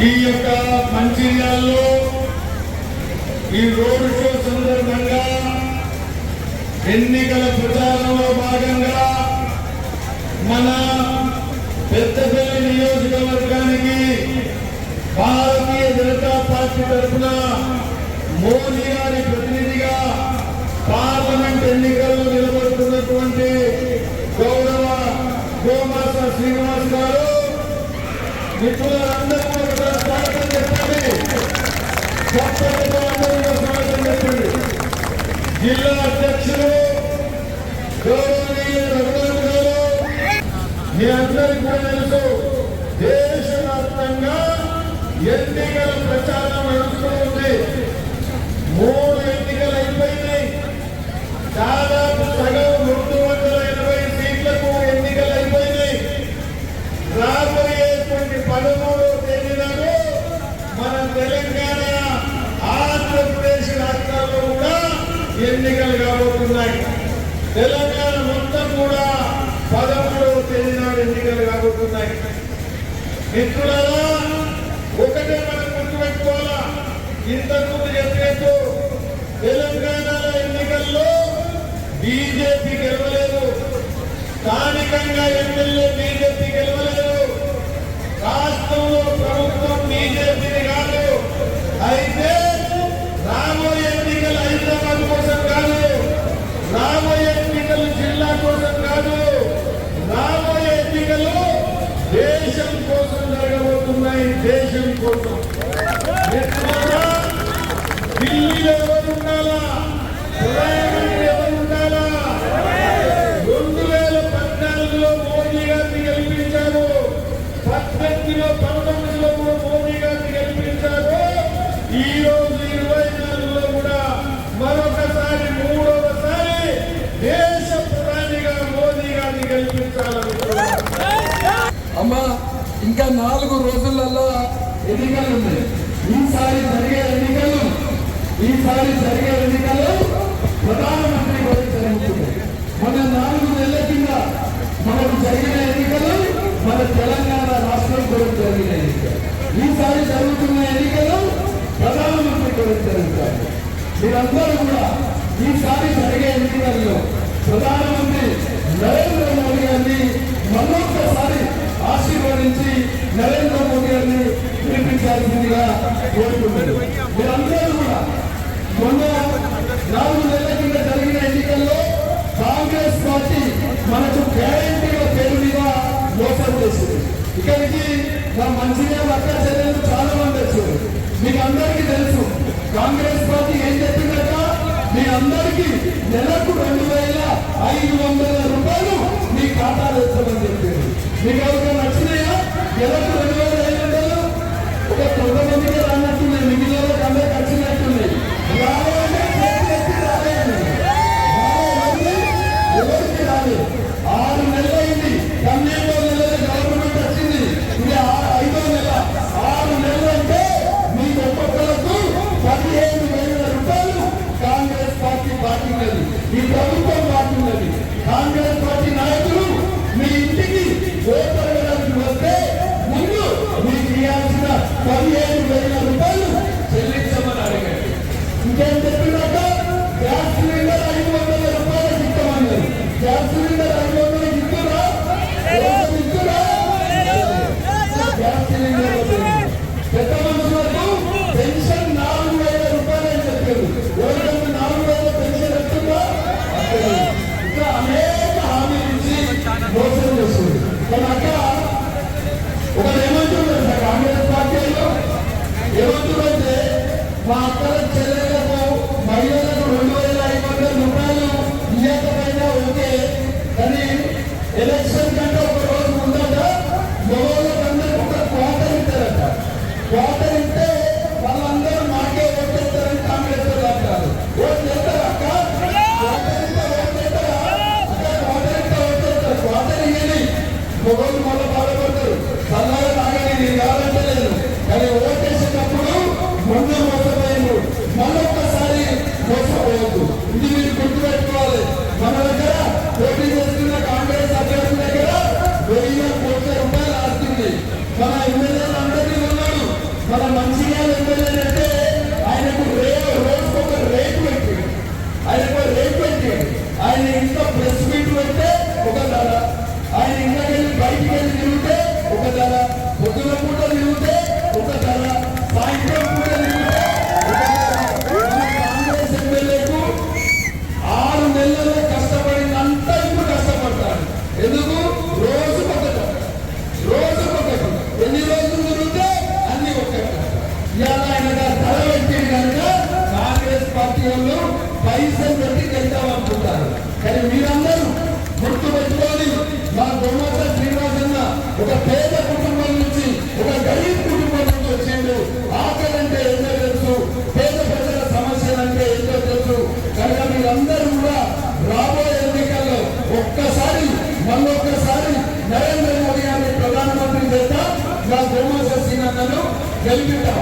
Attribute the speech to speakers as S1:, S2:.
S1: ఈ యొక్క మంచిర్యాలలో ఈ రోడ్ షో సందర్భంగా ఎన్నికల ప్రచారంలో భాగంగా మన పెద్దపల్లి నియోజకవర్గానికి భారతీయ జనతా పార్టీ తరఫున మోదీ గారి ప్రతినిధిగా పార్లమెంట్ ఎన్నికల్లో నిలబడుతున్నటువంటి గౌరవ గోమాస శ్రీనివాస్ గారు. మిత్రులందరూ జిల్లా అధ్యక్షులు మీ అందరికీ కూడా తెలుసు దేశవ్యాప్తంగా ఎన్నికల ప్రచారం నడుస్తున్నారు ఉంది మూడు ఎన్నికలు అయిపోయినాయి దాదాపు సగం రెండు వందల ఎనభై సీట్లకు ఎన్నికలు అయిపోయినాయి రాబోయేటువంటి పదమూడవ తేదీ నాడు మన తెలంగాణ ఆంధ్రప్రదేశ్ రాష్ట్రాల్లో కూడా ఎన్నికలు కాబోతున్నాయి. తెలంగాణ మొత్తం కూడా పదమూడవ తేదీ నాడు ఎన్నికలు కాబోతున్నాయి. మిత్రులారా ఒకటే మనం గుర్తుపెట్టుకోవాలా? ఇంతకుముందు చెప్పినట్టు తెలంగాణ ఎన్నికల్లో బీజేపీ గెలవలేదు. స్థానికంగా ఎమ్మెల్యే బీజేపీ జరగబోతున్నాయి దేశం కోసం. మిత్రులారా, ఢిల్లీలో ఎవరు ఉండాలా? ప్రధానమంత్రి ఎవరు ఉండాలా? రెండు వేల పద్నాలుగులో మోదీ గారిని గెలిపించారు. పద్దెనిమిదిలో పంతొమ్మిదిలో కూడా మోదీ గారిని గెలిపించారు. ఈ రోజు ఇరవై నాలుగులో కూడా మరొకసారి మూడవసారి దేశ ప్రధానిగా మోదీ గారిని గెలిపించాలనుకున్నారు
S2: అమ్మా ఇంకా నాలుగు రోజులలో ఎన్నికలు ఉన్నాయి. ఈసారి జరిగే ఎన్నికలు ఈసారి జరిగే ఎన్నికలు ప్రధానమంత్రి కూడా జరుగుతుంది మన నాలుగు నెలల కింద మనకు జరిగిన ఎన్నికలు మన తెలంగాణ రాష్ట్రం కూడా జరిగిన ఎన్నికలు. ఈసారి జరుగుతున్న ఎన్నికలు ప్రధానమంత్రి కూడా జరుగుతాయి మీరందరూ కూడా ఈసారి జరిగే ఎన్నికల్లో ప్రధానమంత్రి నరేంద్ర మోడీ గారిని మరొకసారి ఆశీర్వదించి నరేంద్ర మోదీ గారిని పిలిపించాల్సిందిగా కోరుకుంటారు మీరందరూ కూడా మొన్న నాలుగు నెలల కింద జరిగిన ఎన్నికల్లో కాంగ్రెస్ పార్టీ మనకు గ్యారంటీల పేరు మీద మోసం చేసింది. ఇక్కడికి నా మంచిగా అక్క చర్యలు చాలా మంది వచ్చారు. మీకు అందరికీ తెలుసు కాంగ్రెస్ పార్టీ ఏం చెప్పిందట? మీ అందరికీ నెలకు రెండు వేల ఐదు వందల రూపాయలు మీ ఖాతాలో వేస్తామని చెప్పారు మీకు ఈ ప్రభుత్వం మారుతున్నది కాంగ్రెస్ పార్టీ పొగలు మొదలు బాధపడతారు చల్లగా తాగని నేను కావాలంటే లేదు కానీ ఓటేసేటప్పుడు మొన్న మోసపోయాను మళ్ళొక్కసారి మోసపోవద్దు. ఇది మీరు గుర్తుపెట్టుకోవాలి. మన దగ్గర పోటీ చేస్తున్న కాంగ్రెస్ అభ్యర్థి దగ్గర వెయ్యి కోట్ల రూపాయలు ఆస్తుంది మన ఎమ్మెల్యేలు అందరినీ ఉన్నాడు మన మంచిగా ఎమ్మెల్యేలు కనుక కాంగ్రెస్ పార్టీ వాళ్ళు పైసలు పెట్టి గెలుద్దాం కానీ మీరందరూ గుర్తు పెట్టుకొని మా దొమ్మత శ్రీనివాసన్న ఒక పేద కుటుంబం నుంచి ఒక గరీబ్ కుటుంబం నుంచి వచ్చిండు. ఆకలంటే అంటే ఏంటో తెలుసు పేద ప్రజల సమస్యలు అంటే ఏంటో తెలుసు. కనుక మీరందరూ కూడా రాబోయే ఎన్నికల్లో ఒక్కసారి మళ్ళొక్కసారి నరేంద్ర మోడీ గారిని ప్రధానమంత్రి చేద్దాం. మా దొమ్మత శ్రీనన్నను గెలిపిద్దాం.